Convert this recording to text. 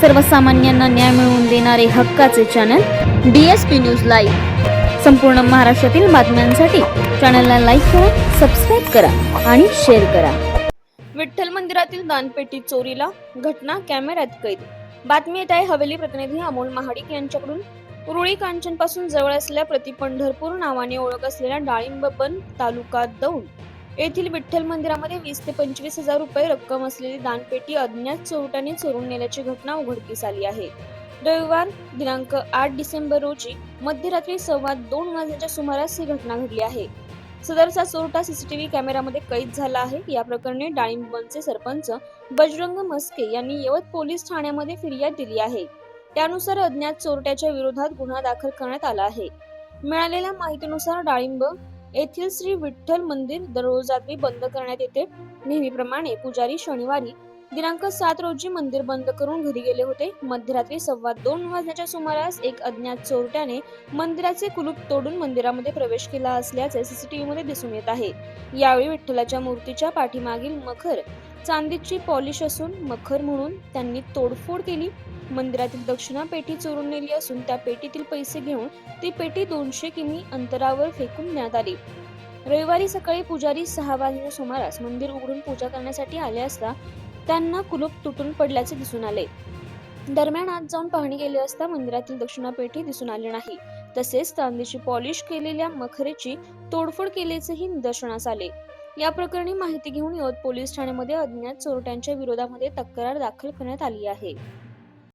सर्वसामान्यांना न्याय मिळवून देणारे हक्काचे channel D S P news live संपूर्ण महाराष्ट्रातील बातम्यांसाठी चॅनलला लाईक करा सबस्क्राईब करा आणि शेअर करा. विठ्ठल मंदिरातील दानपेटी चोरीला घटना कॅमेऱ्यात कैद. बातमी येत आहे हवेली प्रतिनिधी अमोल महाडिक यांच्याकडून. उरुळी कांचनपासून जवळ असलेल्या प्रतिपंढरपूर नावाने ओळख असलेल्या डाळिंब बन तालुका दौंड. येथील विठ्ठल मंदिरामध्ये वीस ते पंचवीस हजार रुपये रक्कम असलेली दानपेटी अज्ञात चोरट्याने चोरून नेल्याची घटना उघडकीस आली आहे. रविवार दिनांक आठ डिसेंबर रोजी मध्यरात्री सव्वा दोन वाजण्याच्या सुमारास ही घटना घडली आहे. सदरचा चोरटा सीसीटीव्ही कॅमेऱ्यामध्ये कैद झाला आहे. या प्रकरणी डाळिंबनचे सरपंच बजरंग मस्के यांनी यवत पोलीस ठाण्यामध्ये फिर्याद दिली आहे. त्यानुसार अज्ञात चोरट्याच्या विरोधात गुन्हा दाखल करण्यात आला आहे. मिळालेल्या माहितीनुसार डाळिंब येथील श्री विठ्ठल मंदिर दररोज रात्री बंद करण्यात येते. नेहमीप्रमाणे पुजारी शनिवारी दिनांक सात रोजी मंदिर बंद करून घरी गेले होते. मध्यरात्री सव्वा दोन वाजण्याच्या सुमारास एक अज्ञात चोरट्याने मंदिराचे कुलूप तोडून मंदिरामध्ये प्रवेश केला असल्याचे सीसीटीव्ही मध्ये दिसून येत आहे. यावेळी विठ्ठलाच्या मूर्तीच्या पाठीमागील मखर चांदीची पॉलिश असून मखर म्हणून त्यांनी तोडफोड केली. मंदिरातील दक्षिणा पेटी चोरून नेली असून त्या पेटीतील पैसे घेऊन ती पेटी दोनशे किमी अंतरावर फेकून देण्यात आली. रविवारी सकाळी पुजारी सहा वाजेच्या सुमारास मंदिर उघडून पूजा करण्यासाठी आले असता त्यांना कुलूप तुटून पडल्याचे दिसून आले. दरम्यान आत जाऊन पाहणी केली असता मंदिरातील दक्षिणा पेठी दिसून आली नाही. तसेच चांदीची पॉलिश केलेल्या मखरेची तोडफोड केल्याचेही निदर्शनास आले. या प्रकरणी माहिती घेऊन यवत पोलीस ठाण्यामध्ये अज्ञात चोरट्यांच्या विरोधामध्ये तक्रार दाखल करण्यात आली आहे.